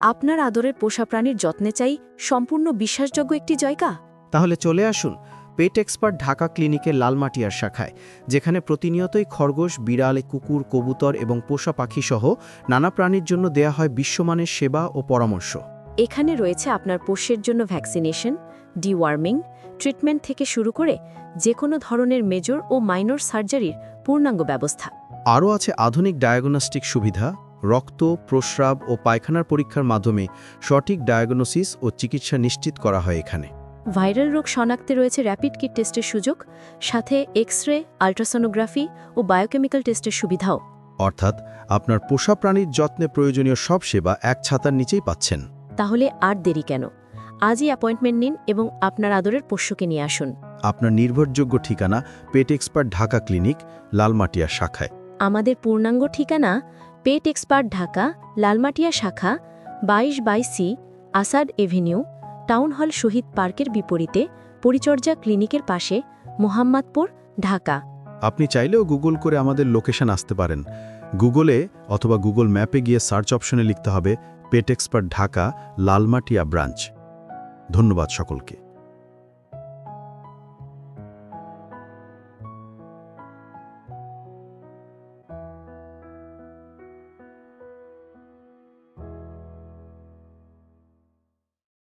আপনার আদরের পোষা প্রাণীর যত্নে চাই সম্পূর্ণ বিশ্বাসযোগ্য একটি জায়গা? তাহলে চলে আসুন পেট এক্সপার্ট ঢাকা ক্লিনিকের লালমাটিয়ার শাখায় যেখানে প্রতিনিয়তই খরগোশ বিড়াল কুকুর কবুতর এবং পোষা পাখি সহ নানা প্রাণীর জন্য দেয়া হয় বিশ্বমানের সেবা ও পরামর্শ। এখানে রয়েছে আপনার পোষ্যের জন্য ভ্যাকসিনেশন ডিওয়ার্মিং ট্রিটমেন্ট থেকে শুরু করে যে কোনো ধরনের মেজর ও মাইনর সার্জারির পূর্ণাঙ্গ ব্যবস্থা। আরও আছে আধুনিক ডায়াগনস্টিক সুবিধা রক্ত প্রস্রাব ও পায়খানার পরীক্ষার মাধ্যমে সঠিক ডায়াগনোসিস ও চিকিৎসা নিশ্চিত করা হয় এখানে। ভাইরাল রোগ শনাক্তে রয়েছে র্যাপিড কিট টেস্টের সুযোগ সাথে এক্স রে আল্ট্রাসোনোগ্রাফি ও বায়োকেমিক্যাল টেস্টের সুবিধাও। অর্থাৎ আপনার পোষা প্রাণীর যত্নে প্রয়োজনীয় সব সেবা এক ছাতার নিচেই পাচ্ছেন। তাহলে আর দেরি কেন? আজই অ্যাপয়েন্টমেন্ট নিন এবং আপনার আদরের পোষ্যকে নিয়ে আসুন। আপনার নির্ভরযোগ্য ঠিকানা পেট এক্সপার্ট ঢাকা ক্লিনিক লালমাটিয়া শাখায়। আমাদের পূর্ণাঙ্গ ঠিকানা পেট এক্সপার্ট ঢাকা, লালমাটিয়া শাখা, বাইশ by C, Asad avenue, town hall Shahid পার্কের বিপরীতে পরিচর্যা ক্লিনিকের পাশে মোহাম্মদপুর, ঢাকা। আপনি চাইলেও গুগল করে আমাদের লোকেশন আসতে পারেন। গুগলে অথবা গুগল ম্যাপে গিয়ে সার্চ অপশনে লিখতে হবে pet expert Dhaka, Lalmatia branch. ধন্যবাদ সকলকে।